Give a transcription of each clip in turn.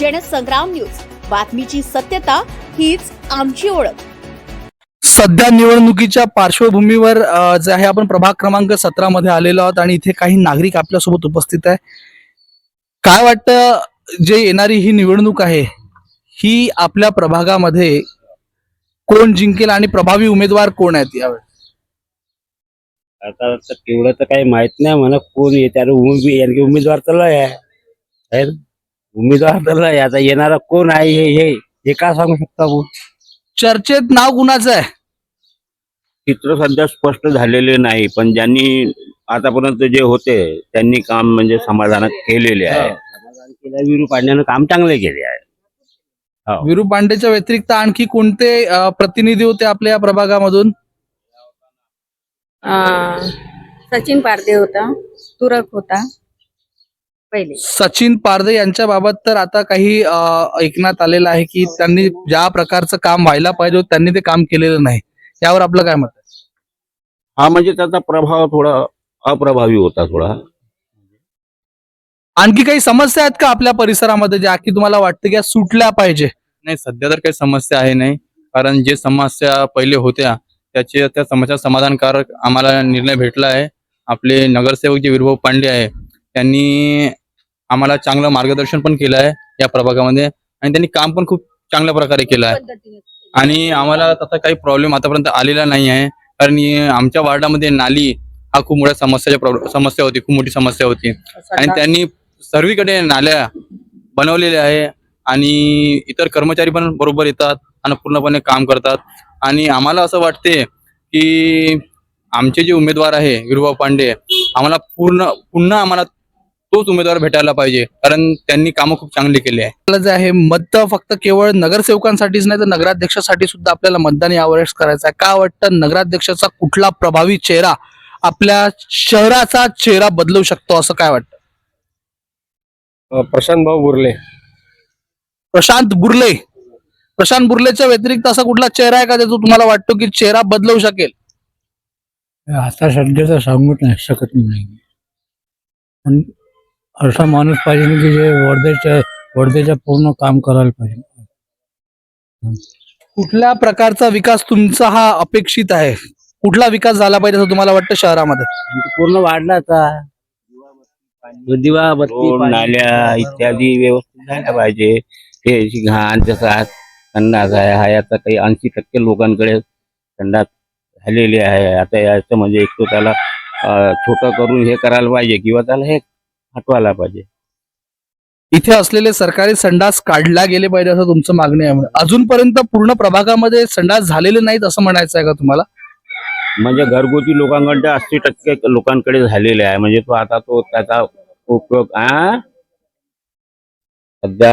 Jansangram news. बातमीची सत्यता हीच आमची ओळख. सध्या निवडणुकीच्या पार्श्वभूमीवर जे आहे आपण प्रभाग क्रमांक सतरा मध्ये आलेलो आहोत आणि इथे काही नागरिक आपल्यासोबत उपस्थित आहे काय वाटतं जे येणारी ही निवडणूक आहे ही आपल्या प्रभागामध्ये कोण जिंकेल आणि प्रभावी उमेदवार कोण आहेत यावेळी? आता तर तेवढं तर काही माहीत नाही म्हणा कोण येते उमेदवार तर लय आहे. है ना? उमेदवार आहे. आता येणारा कोण आहे हे हे हे का सांगू शकता भाऊ? चर्चेत नाव कुणाचं आहे? चित्र सध्या स्पष्ट झालेले नाही पण ज्यांनी आतापर्यंत जे होते त्यांनी काम म्हणजे समाधानात केलेले आहे. समाधान केलं विरू पाडण्यानं काम चांगले केले आहे. विरू पांडेच्या व्यतिरिक्त आणखी कोणते अ, प्रतिनिधी होते आपल्या या प्रभागामधून? अं, सचिन पारदे होता तुरक होता. पहिले. सचिन पारदे यांच्या बाबत तर आता काही ऐकण्यात आलेलं आहे की त्यांनी ज्या प्रकारचं काम व्हायला पाहिजे होतं, त्यांनी ते काम केलेलं नाही. यावर आपलं काय मत आहे? हा म्हणजे त्याचा प्रभाव थोडा अप्रभावी होता थोडा. आणखी काही समस्या आहेत का आपल्या परिसरामध्ये ज्या की तुम्हाला वाटतं की या सुटल्या पाहिजे? नाही सध्या तर काही समस्या आहे नाही. कारण जे समस्या पहिले होत्या त्याचे त्या समस्या समाधानकारक आम्हाला निर्णय भेटला आहे. आपले नगरसेवक जे वीरभाऊ पांडे आहे त्यांनी आम्हाला चांगलं मार्गदर्शन पण केलं आहे या प्रभागामध्ये. आणि त्यांनी काम पण खूप चांगल्या प्रकारे केलं आहे. आणि आम्हाला तसा काही प्रॉब्लेम आतापर्यंत आलेला नाही आहे. कारण आमच्या वार्डामध्ये नाली हा खूप मोठ्या समस्याच्या समस्या होती खूप मोठी समस्या होती. आणि त्यांनी सर्वीकडे नाल्या बनवलेल्या आहे. आणि इतर कर्मचारी पण बरोबर येतात आणि पूर्णपणे काम करतात. आणि आम्हाला असं वाटते की आमचे जे उमेदवार आहे विरुभाऊ पांडे आम्हाला पूर्ण पुन्हा आम्हाला तोच उमेदवार भेटायला पाहिजे. कारण त्यांनी कामं खूप चांगली केली आहे. आपलं जे आहे मत फक्त केवळ नगरसेवकांसाठीच नाही तर नगराध्यक्षासाठी सुद्धा आपल्याला मतदान यावेळेस करायचं आहे. का वाटतं? नगराध्यक्षाचा कुठला प्रभावी चेहरा आपल्या शहराचा चेहरा बदलू शकतो असं काय वाटतं? प्रशांत भाऊ बुर्ले. प्रशांत बुर्ले. प्रशांत बुर्लेच्या व्यतिरिक्त असा कुठला चेहरा आहे का जो तुम्हाला वाटतो की चेहरा बदलू शकेल? आता सध्या तर सांगूच नाही शकत नाही असा माणूस पाहिजे की जे वर्धेच्या वर्धेच्या पूर्ण काम करायला पाहिजे. कुठल्या प्रकारचा विकास तुमचा हा अपेक्षित आहे? कुठला विकास झाला पाहिजे असं तुम्हाला वाटतं शहरामध्ये? पूर्ण वाढला आता. दिवा बत्ती. नाल्या इत्यादी व्यवस्थित झाल्या पाहिजे. हे अशी घाण जसं आज संडास आहे हा याचा काही ऐंशी टक्के लोकांकडे संडास झालेली आहे. आता याचं म्हणजे एक तो त्याला छोटं करून हे करायला पाहिजे किंवा त्याला हे हटवायला पाहिजे. इथे असलेले सरकारी संडास काढला गेले पाहिजे असं तुमचं मागणी आहे अजूनपर्यंत पूर्ण प्रभागामध्ये संडास झालेले नाहीत असं म्हणायचं आहे का तुम्हाला? म्हणजे घरगुती लोकांकडे अस्सी टक्के लोकांकडे झालेले आहे. म्हणजे तो आता तो त्याचा उपयोग आ? सध्या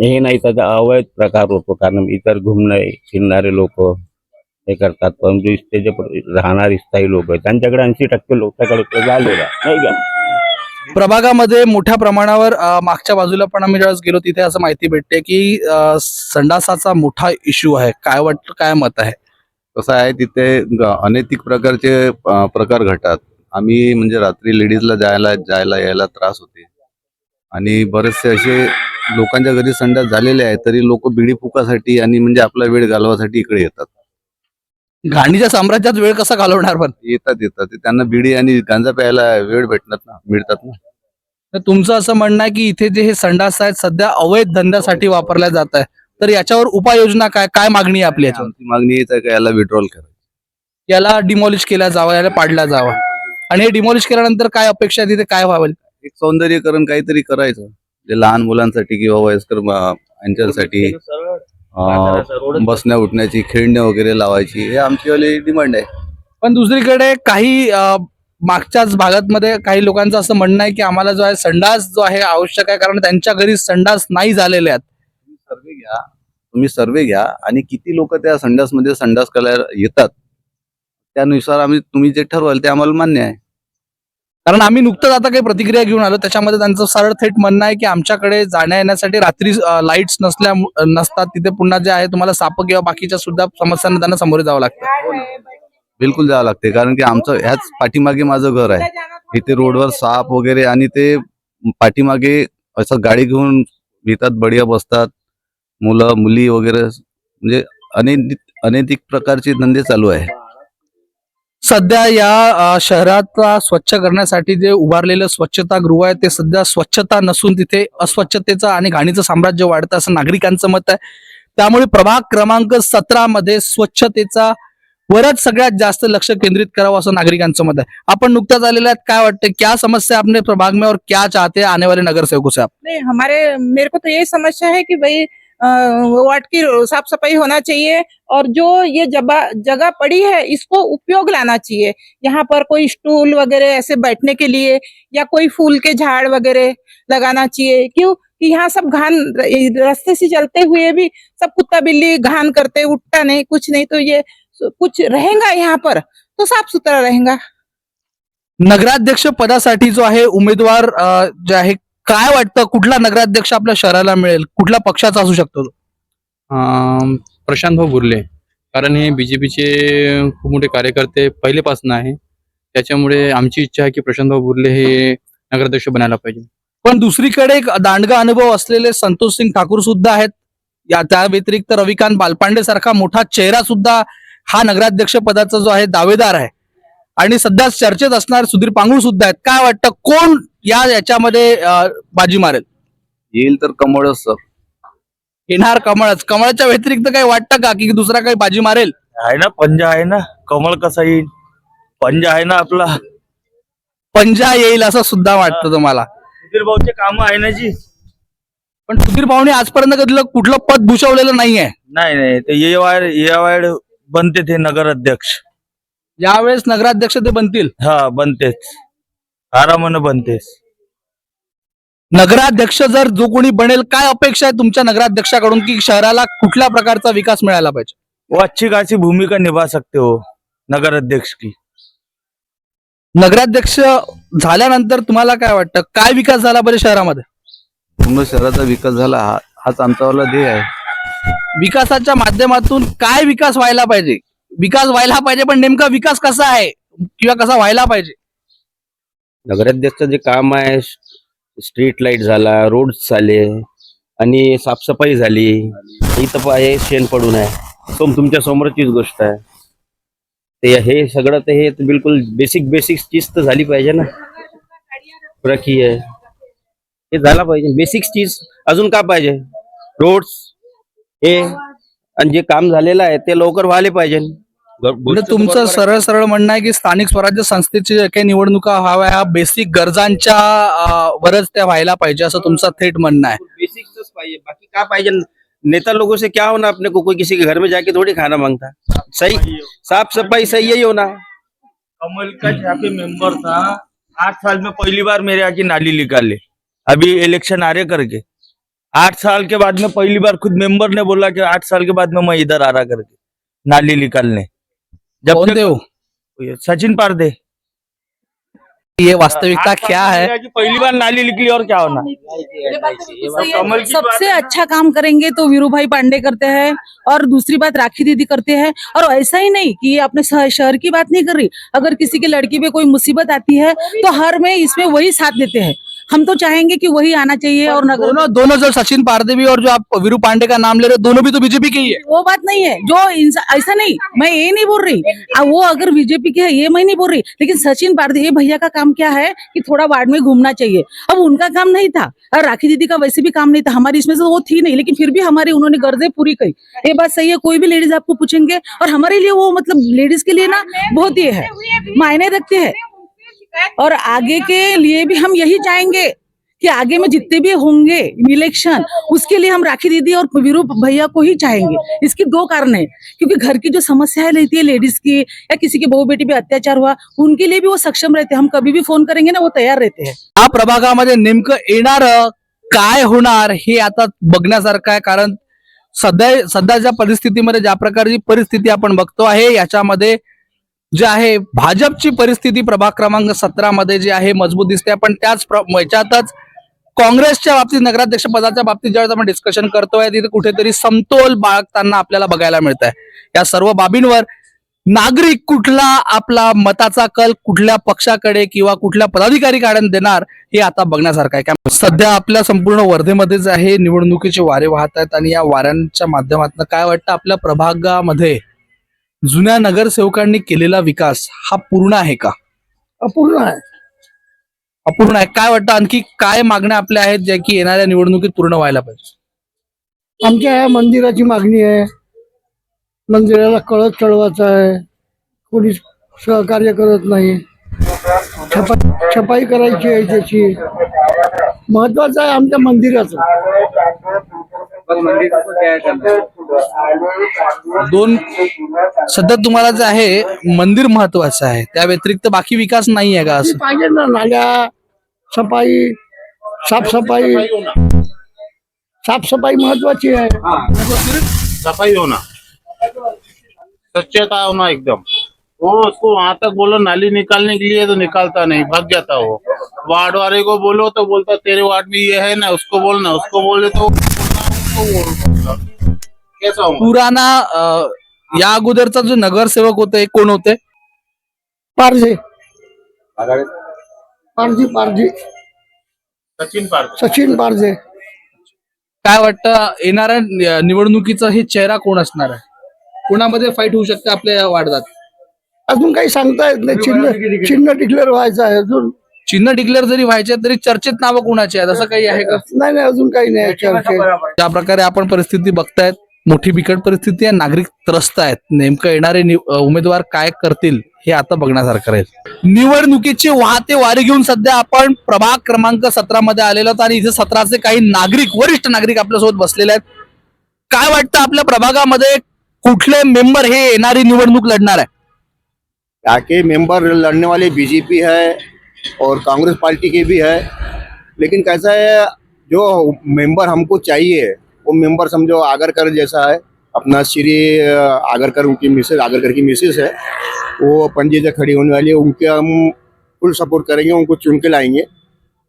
हे नाही त्याचा अवैध प्रकार होतो. कारण इतर घुमणे फिरणारे लोक हे करतात. परंतु इथे जे राहणारी स्थायी लोक आहेत त्यांच्याकडे ऐंशी टक्के लोकांकडे झालेलं आहे नाही का? प्रभागामध्ये मोठ्या प्रमाणावर मागच्या बाजूला पण आम्ही ज्यावेळेस गेलो तिथे असं माहिती भेटते की संडासाचा मोठा इश्यू आहे. काय वाटतं काय मत आहे? कसं आहे तिथे अनैतिक प्रकारचे प्रकार घडतात. आम्ही म्हणजे रात्री लेडीजला जायला जायला यायला त्रास होते. आणि बरेचसे असे लोकांच्या घरी संडास झालेले आहेत तरी लोक बिडी फुकासाठी आणि म्हणजे आपला वेळ घालवासाठी इकडे येतात. घाणीच्या साम्राज्यात वेळ कसा घालवणार पण? येतात येतात. ते त्यांना बिडी आणि गांजा प्यायला वेळ भेटणार ना? मिळतात ना? तर तुमचं असं म्हणणं आहे की इथे जे हे संडास आहेत सध्या अवैध धंद्यासाठी वापरल्या जात आहे तर याच्यावर उपाययोजना काय? काय मागणी आहे आपली याच्यावर? आमची मागणी येत आहे का याला विड्रॉल करा याला डिमॉलिश केला जावा याला पाडला जावा. आणि हे डिमॉलिश केल्यानंतर काय अपेक्षा आहे तिथे? काय व्हावं? एक सौंदर्यकरण काहीतरी करायचं. जे लहान मुलांसाठी किंवा वयस्कर मा- यांच्यासाठी. बसण्या उठण्याची खेळण्या वगैरे लावायची हे आमची वाली डिमांड आहे. पण दुसरीकडे काही मागच्याच भागात काही लोकांचं असं म्हणणं आहे की आम्हाला जो आहे संडास जो आहे आवश्यक आहे कारण त्यांच्या घरी संडास नाही झालेले आहेत. सर्वे घ्या. तुम्ही सर्वे घ्या आणि किती लोक त्या संडासमध्ये संडास करायला येतात त्यानुसार आम्ही तुम्ही जे ठरवाल ते आम्हाला मान्य आहे. कारण आम्ही नुकतंच आता काही प्रतिक्रिया घेऊन आलो. त्याच्यामध्ये त्यांचं सरळ थेट म्हणणं आहे की आमच्याकडे जाण्या येण्यासाठी रात्री लाईट्स नसल्या नसतात. तिथे पुन्हा जे आहे तुम्हाला साप किंवा बाकीच्या सुद्धा समस्यांना त्यांना सामोरे जावं लागतं. बिलकुल जावं लागते. कारण की आमचं ह्याच पाठीमागे माझं घर आहे. इथे रोडवर साप वगैरे आणि ते पाठीमागे असं गाडी घेऊन मिळतात बढिया बसतात. मुलं मुली वगैरे म्हणजे अनेक अनैतिक प्रकारचे धंदे चालू आहे. सध्या या शहराचा स्वच्छ करण्यासाठी जे उभारलेलं स्वच्छता गृह आहे ते सध्या स्वच्छता नसून तिथे अस्वच्छतेचं आणि घाणीचं साम्राज्य वाढतं असं नागरिकांचं मत आहे. त्यामुळे प्रभाग क्रमांक सतरा मध्ये स्वच्छतेचा वरच सगळ्यात जास्त लक्ष केंद्रित करावं असं नागरिकांचं मत आहे. आपण नुकताच आलेलं आहेत काय वाटतं क्या समस्या आपने प्रभाग में और क्या चाहते हैं आने वाले नगर सेवकों से आप? नहीं हमारे मेरे को तो ये समस्या है कि भाई वार्ड की साफ़ सफ़ाई होना चाहिए और जो ये जगह पड़ी है इसको उपयोग लाना चाहिए। यहाँ पर कोई स्टूल वगैरह ऐसे बैठने के लिए या कोई फूल के झाड़ वगैरह लगाना चाहिए। क्यों कि यहाँ सब घान रास्ते से चलते हुए भी सब कुत्ता बिल्ली घान करते उठता नहीं कुछ नहीं तो ये कुछ रहेगा यहाँ पर तो साफ़ सुथरा रहेगा। नगराध्यक्ष पदासाठी जो आहे उमेदवार अ, जे आहे काय वाटतं कुठला नगराध्यक्ष आपल्या शहराला मिळेल? कुठल्या पक्षाचा असू शकतो तो? अं, प्रशांत भाऊ बुर्ले कारण हे बीजेपीचे खूप मोठे कार्यकर्ते पहिलेपासून आहे. त्याच्यामुळे आमची इच्छा आहे की प्रशांत भाऊ बुर्ले हे नगराध्यक्ष बनायला पाहिजे. पण दुसरीकडे एक दांडगा अनुभव असलेले संतोष सिंग ठाकूर सुद्धा आहेत. या त्या व्यतिरिक्त रविकांत बालपांडे सारखा मोठा चेहरा सुद्धा हा नगराध्यक्ष पदाचा जो आहे दावेदार आहे. आणि सध्या चर्चेत असणार सुधीर पांगुळ सुद्धा आहेत. काय वाटतं? कोण या याच्यामध्ये बाजी मारेल? येईल तर कमळच सर येणार कमळच. कमळच्या व्यतिरिक्त काही वाटतं का की दुसरा काही बाजी मारेल? आहे ना पंजा आहे ना. कमळ कसा येईल? पंजा आहे ना आपला. पंजा येईल असं सुद्धा वाटतं तुम्हाला. सुधीर भाऊचे काम आहे ना जी. पण सुधीर भाऊने आजपर्यंत कधी कुठलं पद भूषवलेलं नाहीये. नाही नाही. ते ये वायर ये वायर बनते ते नगर अध्यक्ष यावेळेस नगराध्यक्ष ते बनतील. हा बनतेच. आरामानं बनतेच. नगराध्यक्ष जर जो कोणी बनेल काय अपेक्षा आहे तुमच्या नगराध्यक्षाकडून की शहराला कुठल्या प्रकारचा विकास मिळाला पाहिजे? वो अच्छी खासी भूमिका निभा सकते हो नगर अध्यक्ष की. नगराध्यक्ष झाल्यानंतर तुम्हाला काय वाटतं? काय विकास झाला पाहिजे शहरामध्ये? पूर्ण शहराचा विकास झाला हा हाच आमचावाला ध्येय आहे. विकासाच्या माध्यमातून काय विकास व्हायला पाहिजे? विकास व्हायला पाहिजे पण नेमका विकास कसा आहे? किंवा कसा व्हायला पाहिजे? नगराध्यक्षचं जे काम आहे स्ट्रीट लाइट झाला रोड्स झाले आणि साफसफाई झाली इथं प- शेण पडून आहे. तो तुमच्या समोरचीच गोष्ट आहे. ते हे सगळं ते हे बिलकुल बेसिक बेसिक चीज तर झाली पाहिजे ना. प्रखी आहे. हे झाला पाहिजे. बेसिक चीज अजून का पाहिजे? रोड्स हे आणि जे काम झालेलं आहे ते लवकर व्हायला पाहिजे. म्हणजे तुमचं. सरळ सरळ म्हणणं आहे की स्थानिक स्वराज्य संस्थेची जे काही निवडणुका व्हाव्या ह्या बेसिक गरजांच्या वरच त्या व्हायला पाहिजे असं तुमचं थेट म्हणणं आहे. बेसिक्स पाहिजे. बाकी क्या पाहिजे? नेता लोगों से क्या होना? अपने को कोई किसी के घर में जाके थोड़ी खाना मांगता। सही? साफ सफाई सही यही होना कमल का जहाँ पे मेंबर था। आठ साल में पहली बार मेरे यहाँ की नाली निकाले। अभी इलेक्शन आ रहे करके। आठ साल के बाद में पहली बार खुद मेंबर ने बोला कि आठ साल के बाद में मैं इधर आ रहा करके। नाली निकालने। जब कौन तक- थे वो? सचिन पारदे। ये वास्तविकता क्या है? पहली बार नाली निकली और क्या होना? कमल सबसे अच्छा काम करेंगे तो वीरू भाई पांडे करते हैं और दूसरी बात राखी दीदी करते हैं। और ऐसा ही नहीं कि ये अपने शहर शहर की बात नहीं कर रही। अगर किसी की लड़की पे कोई मुसीबत आती है तो हर में इसमें वही साथ देते हैं। हम तो चाहेंगे कि वही आना चाहिए और नगर दोनों दोनों जो सचिन पारदेवी और जो आप वीरू पांडे का नाम ले रहे हो दोनों भी तो बीजेपी के ही है। वो बात नहीं है। जो ऐसा नहीं मैं ये नहीं बोल रही। आ, वो अगर बीजेपी के है ये मैं नहीं बोल रही। लेकिन सचिन पारदे ये भैया का काम क्या है कि थोड़ा वार्ड में घूमना चाहिए। अब उनका काम नहीं था। और राखी दीदी का वैसे भी काम नहीं था। हमारी इसमें से वो थी नहीं लेकिन फिर भी हमारी उन्होंने गर्जें पूरी करी। ये बात सही है कोई भी लेडीज़ आपको पूछेंगे और हमारे लिए वो मतलब लेडीज़ के लिए ना बहुत ये है। मायने रखते हैं। और आगे के लिए भी हम यही चाहेंगे कि आगे में जितने भी होंगे इलेक्शन उसके लिए हम राखी दीदी और वीरू भैया को ही चाहेंगे। इसके दो कारण है क्योंकि घर की जो समस्याएं रहती है लेडीज की या किसी की बहू बेटी पे अत्याचार हुआ उनके लिए भी वो सक्षम रहते हैं। हम कभी भी फोन करेंगे ना वो तैयार रहते हैं। या प्रभागामध्ये नेमकं येणार काय होणार हे आता बघण्यासारखं आहे कारण सध्या सध्याच्या परिस्थितीमध्ये ज्या प्रकारची परिस्थिती आपण बघतो आहे याच्यामध्ये जे आहे भाजपची परिस्थिती प्रभाग क्रमांक सतरामध्ये जी आहे मजबूत दिसते. पण त्याच प्र- याच्यातच काँग्रेसच्या बाबतीत नगराध्यक्ष पदाच्या बाबतीत ज्यावेळेस आपण डिस्कशन करतोय तिथे कुठेतरी समतोल बाळगताना आपल्याला बघायला मिळत आहे या सर्व बाबींवर नागरिक कुठला आपला मताचा कल कुठल्या पक्षाकडे किंवा कुठल्या पदाधिकारीकडे देणार हे आता बघण्यासारखं आहे. काय सध्या आपल्या संपूर्ण वर्धेमध्ये जे आहे निवडणुकीचे वारे वाहत आहेत आणि या वाऱ्यांच्या माध्यमातून काय वाटतं आपल्या प्रभागामध्ये? जुन्या नगरसेवकांनी केलेला विकास हा पूर्ण आहे का? अपूर्ण आहे. अपूर्ण आहे. काय वाटतं? आणखी काय मागण्या आपल्या आहेत ज्या की येणाऱ्या निवडणुकीत पूर्ण व्हायला पाहिजे? आमच्या या मंदिराची मागणी आहे. मंदिराला कळत चढवायचा आहे. कोणी सहकार्य करत नाही. छपाई छपाई करायची आहे त्याची. महत्वाचं आहे आमच्या मंदिराचं. दोन सध्या तुम्हाला जे आहे मंदिर महत्वाचं आहे. त्या व्यतिरिक्त बाकी विकास नाही आहे का असं? पाहिजे ना नाल्या सफाई साफसफाई. साफसफाई महत्वाची आहे. सफाई होना स्वच्छता होना एकदम. वो उसको वहां तक बोलो नाली निकालने के लिए तो निकालता नहीं. भाग जाता वो वार्ड वाले को बोलो तो बोलता तेरे वार्ड में ये है ना उसको बोलना उसको बोले तो. कैसा होगा पुराना अं, या अगोदरचा जो नगरसेवक होते हे कोण होते? पारजे पारजी पारजी सचिन पार्क सचिन पारजे काय वाटतं येणाऱ्या नि- निवडणुकीचा हे चेहरा कोण असणार आहे? कोणामध्ये फाईट होऊ शकते आपल्या या वार्डात? अजून काही सांगता येत नाही. चिन्ह चिन्ह डिक्लेअर व्हायचं आहे अजून. चिन्ह डिक्लेअर जरी व्हायचे तरी चर्चेत नावं कोणाची आहेत? असं काही आहे का? नाही नाही अजून काही नाही चर्चेत. ज्या प्रकारे आपण परिस्थिती बघतायत मोठी बिकट परिस्थिती आहे नागरिक त्रस्त आहेत. नेमकं येणारे उमेदवार काय करतील हे आता बघण्यासारखं राहील. निवडणुकीचे वाहते वारे घेऊन सध्या आपण प्रभाग क्रमांक सतरा मध्ये आलेलो आहोत आणि इथे सतराचे काही नागरिक वरिष्ठ नागरिक आपल्यासोबत बसलेले आहेत. काय वाटतं आपल्या प्रभागामध्ये कुठले मेंबर हे येणारी निवडणूक लढणार आहे? यहाँ के मेंबर लड़ने वाले बीजेपी है और कांग्रेस पार्टी के भी है। लेकिन कैसा है, जो मेंबर हमको चाहिए, वो मेंबर समझो आगरकर जैसा है, अपना श्री आगरकर उनकी मिसेज आगरकर की मिसेज है, वो पंजे से खड़ी होने वाली है, उनके हम फुल सपोर्ट करेंगे, उनको चुन के लाएँगे।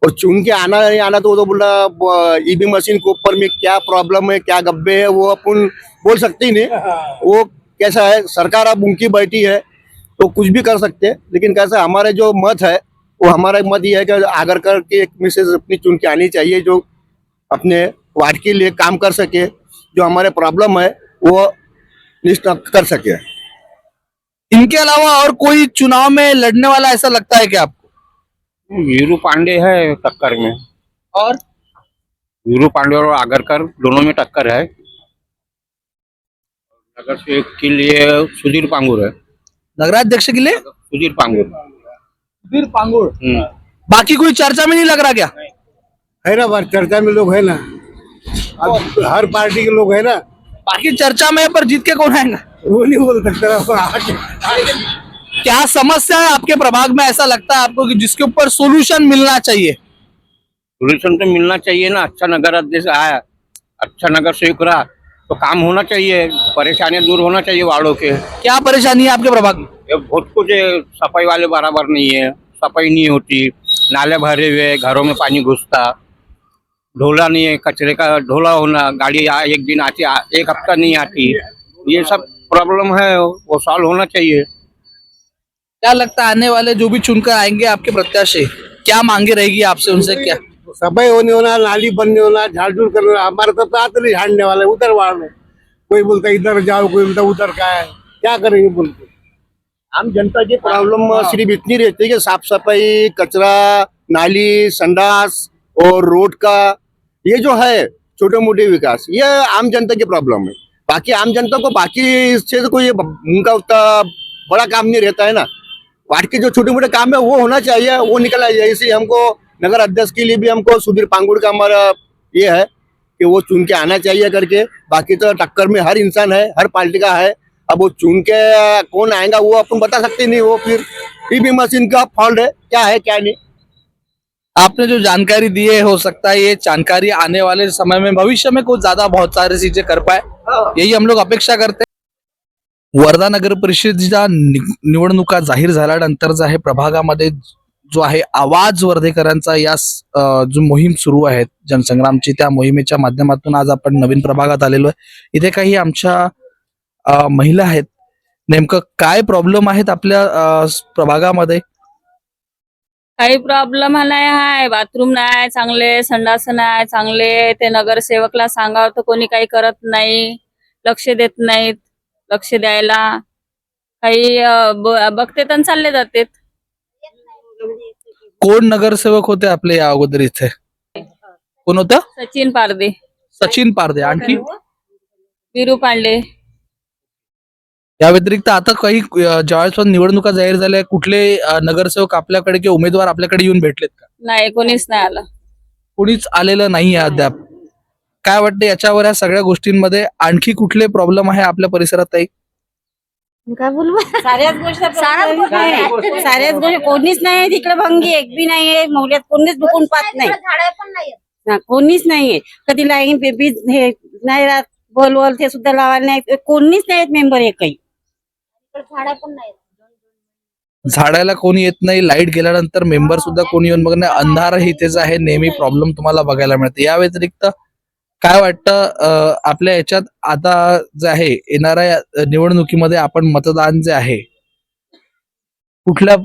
और चुन के आना नहीं आना तो वो तो बोला ईवी मशीन के ऊपर में क्या प्रॉब्लम है, क्या गब्बे है, वो अपन बोल सकते ही नहीं। वो कैसा है, सरकार अब उनकी बैठी है तो कुछ भी कर सकते हैं। लेकिन कैसा हमारे जो मत है वो हमारा मत ये है कि आगरकर की एक मिसेज अपनी चुन के आनी चाहिए जो अपने वार्ड के लिए काम कर सके जो हमारे प्रॉब्लम है वो लिस्ट कर सके। इनके अलावा और कोई चुनाव में लड़ने वाला ऐसा लगता है क्या आपको? वीरू पांडे है टक्कर में। और? वीरू पांडे और आगरकर दोनों में टक्कर है। नगर से के लिए सुधीर पांगुर है। नगराध्यक्ष के लिए? सुधीर पांगुर। सुधीर पांगुर। हम्म। बाकी कोई चर्चा में नहीं लग रहा क्या? है ना बात चर्चा में लोग है ना। अब हर पार्टी के लोग है ना। बाकी चर्चा में है, पर जीत के कौन आएगा? वो नहीं बोल सकता क्या समस्या है आपके प्रभाग में? ऐसा लगता है आपको कि जिसके ऊपर सोल्यूशन मिलना चाहिए। सोल्यूशन तो मिलना चाहिए ना। अच्छा नगर अध्यक्ष आया अच्छा नगर सेवक रहा तो काम होना चाहिए। परेशानियाँ दूर होना चाहिए वार्डों के। क्या परेशानी है आपके प्रभाग में? ये बहुत कुछ सफ़ाई वाले बराबर नहीं है सफ़ाई नहीं होती नाले भरे हुए हैं, घरों में पानी घुसता ढोला नहीं है कचरे का ढोला होना गाड़ी आ- एक दिन आती आ- एक हफ़्ता नहीं आती ये सब प्रॉब्लम है वो सॉल्व होना चाहिए। क्या लगता है आने वाले जो भी चुनकर आएँगे आपके प्रत्याशी क्या मांगे रहेगी आपसे उनसे क्या? सफ़ाई होने होना नाली बनने होना झाड़ झूड़ करना हमारे तरफ़ तो आते नहीं झाड़ने वाले उधर में कोई बोलता इधर जाओ कोई बोलता उधर का है। क्या करेंगे बोल आम जनता की प्रॉब्लम सिर्फ़ इतनी रहती है कि साफ़ सफ़ाई कचरा नाली संडास और रोड का ये जो है छोटे मोटे विकास ये आम जनता की प्रॉब्लम है। बाकी आम जनता को बाकी इससे तो कोई उनका उतना बड़ा काम नहीं रहता है ना। वार्ड के जो छोटे मोटे काम है वो होना चाहिए वो निकला जाए। इसी हमको नगर अध्यक्ष के लिए भी हमको सुधीर पांगुड़ का हमारा ये है कि वो चुन के आना चाहिए करके। बाकी तो टक्कर में हर इंसान है हर पार्टी का है। अब वो चुन के कौन आएगा वो अपन बता सकते नहीं वो फिर ईवी मशीन का फॉल्ट है क्या है क्या नहीं। आपने जो जानकारी दी है हो सकता है ये जानकारी आने वाले समय में भविष्य में कुछ ज्यादा बहुत सारी चीजें कर पाए। यही हम लोग अपेक्षा करते हैं। वर्धा नगर परिषदेच्या निवडणुका जाहीर झाल्यानंतर जो आहे प्रभागामध्ये जो आहे आवाज वर्धेकरांचा या जो मोहीम सुरू आहे जनसंग्रामची त्या मोहिमेच्या माध्यमातून आज आपण नवीन प्रभागात आलेलो आहे. इथे काही आमच्या महिला आहेत. नेमकं काय प्रॉब्लेम आहेत आपल्या प्रभागामध्ये? काही प्रॉब्लेम नाही आहे. बाथरूम नाही चांगले संडास नाही चांगले ते नगरसेवकला सांगावं तर कोणी काही करत नाही लक्ष देत नाहीत लक्ष द्यायला. काही बघते तर चालले जाते. कोण नगरसेवक होते आपले या अगोदर इथे? कोण होतं? सचिन पारदे. सचिन पारदे. आणखी? विरू पांडे. या व्यतिरिक्त आता काही ज्यावेळेस निवडणुका जाहीर झाल्या कुठले नगरसेवक आपल्याकडे किंवा उमेदवार आपल्याकडे येऊन भेटलेत का? नाही कोणीच नाही आलं. कोणीच आलेलं नाही आहे अद्याप. काय वाटतं याच्यावर या सगळ्या गोष्टींमध्ये आणखी कुठले प्रॉब्लेम आहे आपल्या परिसरात ताई? काय बोलू? साऱ्याच गोष्टी साऱ्याच गोष्टी साऱ्याच गोष्टी. कोणीच नाही तिकडे भंगी एक बी नाहीये मौल्यात कोणीच दुखून पाहत नाही. ना, कोणीच नाहीये कधी लाईन बेबी हे नाही राहत बोलवल ते सुद्धा लावायला नाही कोणीच नाहीत मेंबर झाडायला कोणी येत नाही लाइट गेल्यानंतर मेंबर सुद्धा कोणी येऊन बघत नाही. अंधार ही तेच आहे नेहमी प्रॉब्लेम तुम्हाला बघायला मिळते. या व्यतिरिक्त काय वाटतं आपल्या याच्यात आता जे आहे येणाऱ्या निवडणुकीमध्ये आपण मतदान जे आहे कुठल्या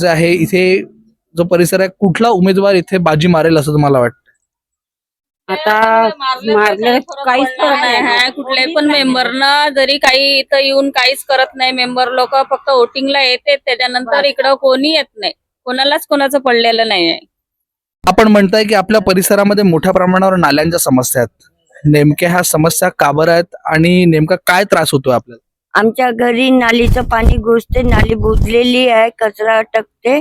जे आहे इथे जो परिसर आहे कुठला उमेदवार इथे बाजी मारेल असं तुम्हाला वाटतं? आता मारलं काहीच फरक नाही. कुठल्याही पण मेंबरनं जरी काही इथं येऊन काहीच करत नाही मेंबर लोक फक्त वोटिंगला येते त्याच्यानंतर इकडं कोणी येत नाही. कोणालाच कोणाचं पडलेलं नाही आहे. आपण म्हणताय की आपल्या परिसरामध्ये मोठ्या प्रमाणावर नाल्यांच्या समस्या आहेत. नेमक्या ह्या समस्या का बरं आहेत आणि नेमका काय त्रास होतोय आपल्याला? आमच्या घरी नालीचं पाणी घुसते नाली बुजलेली आहे कचरा अटकते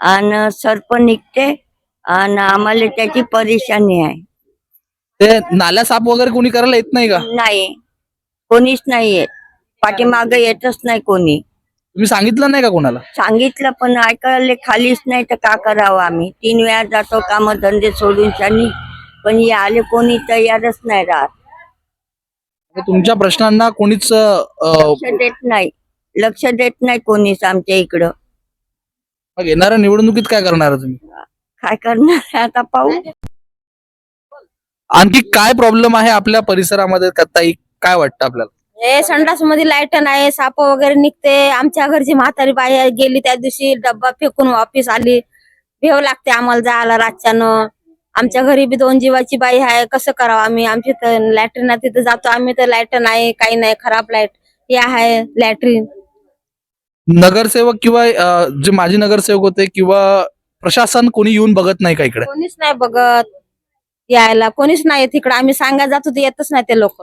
आणि सर्प निघते आणि आम्हाला त्याची परेशानी आहे. ते नाल्या साफ वगैरे कोणी करायला येत नाही का? नाही. कोणीच नाही येत. पाठीमागं येतच नाही कोणी. तुम्ही सांगितलं नाही का कोणाला? सांगितलं पण ऐकायला खालीच नाही तर का करावं आम्ही? तीन वेळा जातो काम धंदे सोडून शनी पण हे आले कोणी तयारच नाही राहत. तुमच्या प्रश्नांना कोणीच अ, लक्ष देत नाही. लक्ष देत नाही कोणीच आमच्या इकडं. मग येणाऱ्या निवडणुकीत काय करणार तुम्ही? काय करणार? आता पाहू. आणखी काय प्रॉब्लेम आहे आपल्या परिसरामध्ये? का ताई काय वाटतं आपल्याला? हे संडासमध्ये लाइट नाही साप वगैरे निघते. आमच्या घरची म्हातारी बाई आहे, गेली त्या दिवशी डब्बा फेकून वापिस आली. भेव लागते आम्हाला जायला रातच्यानं. आमच्या घरी बी दोन जीवाची बाई आहे कसं करावं आम्ही? आमची तर लॅट्रिन तिथे जातो आम्ही तर लाइट नाही काही नाही खराब लाइट हे आहे लॅट्रिन नगरसेवक किंवा अ, जे माजी नगरसेवक होते किंवा प्रशासन कोणी येऊन बघत नाही का इकडे? कोणीच नाही बघत. यायला. कोणीच नाही तिकडे आम्ही सांगायला जातो ते येतच नाही ते लोक.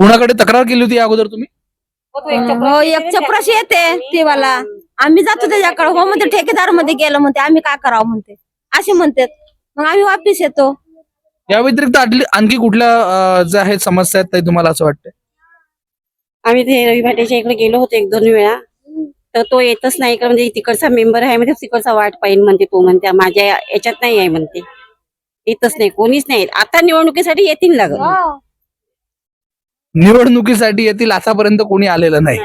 कुणाकडे तक्रार केली होती या अगोदर तुम्ही? हो एक चपराशी येते ते वाला आम्ही जातो त्याच्याकडे हो म्हणते ठेकेदारमध्ये गेलं म्हणते. आम्ही काय करावं म्हणते? असे म्हणतात. मग आम्ही वापिस येतो. या व्यतिरिक्त आटली- आणखी कुठल्या अ, ज्या आहेत समस्या आहेत ताई तुम्हाला असं वाटतं आम्ही ते रवी भाटेच्या इकडे गेलो होतो एक दोन वेळा. तर तो येतच नाही इकडे. म्हणजे तिकडचा मेंबर आहे म्हणजे तिकडचा वाट पाहिजे म्हणते तो म्हणते. माझ्या याच्यात नाही आहे म्हणते. येतच नाही कोणीच नाही. आता निवडणुकीसाठी येतील लागत निवडणुकीसाठी येतील आतापर्यंत कोणी आलेलं नाही.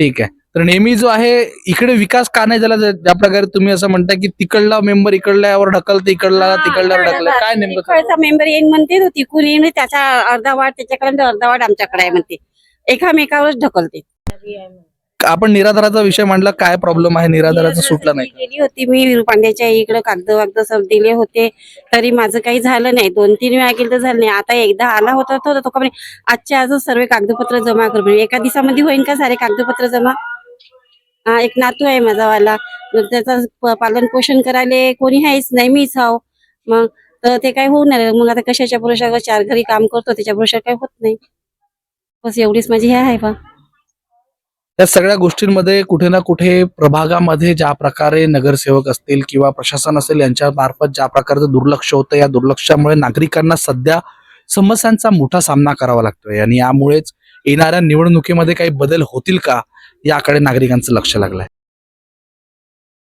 ठीक आहे. तर नेहमी जो आहे इकडे विकास का नाही झाला ज्या प्रकारे तुम्ही असं म्हणता की तिकडला मेंबर इकडल्यावर ढकलते इकडला तिकडल्यावर ढकल काय नेमकं मेंबर येईन म्हणते तो. तिकून येईन त्याचा अर्धा वाट त्याच्याकडे अर्धा वाट आमच्याकडे आहे म्हणते. एकामेकावरच ढकलते. आपण निराधाराचा विषय मांडला काय प्रॉब्लेम आहे? निराधाराचा सुटला नाही? गेली होती मी विरुपांड्याच्या इकडे कागद वागद सब दिले होते. तरी माझं काही झालं नाही. दोन तीन वेळा गेलं तर झालं नाही. आता एकदा आला होता तो तो का म्हणे आजच्या आजच सर्व कागदपत्र जमा कर. एका दिवसामध्ये होईल का सारे कागदपत्र जमा? हा एक नातू आहे माझा वाला मग त्याचं पालन पोषण करायला कोणी आहेच नाही. मीच हाव. मग तर ते काय होऊ नाही. मग आता कशाच्या भरोशावर चार घरी काम करतो त्याच्या भरोशावर काही होत नाही. बस एवढीच माझी हे आहे बा. या सगळ्या गोष्टींमध्ये कुठे ना कुठे प्रभागामध्ये ज्या प्रकारे नगरसेवक असतील किंवा प्रशासन असेल यांच्या मार्फत ज्या प्रकारचं दुर्लक्ष होतं या दुर्लक्षामुळे नागरिकांना सध्या समस्यांचा मोठा सामना करावा लागतोय. आणि यामुळेच येणाऱ्या निवडणुकीमध्ये काही बदल होतील का याकडे नागरिकांचं लक्ष लागलंय.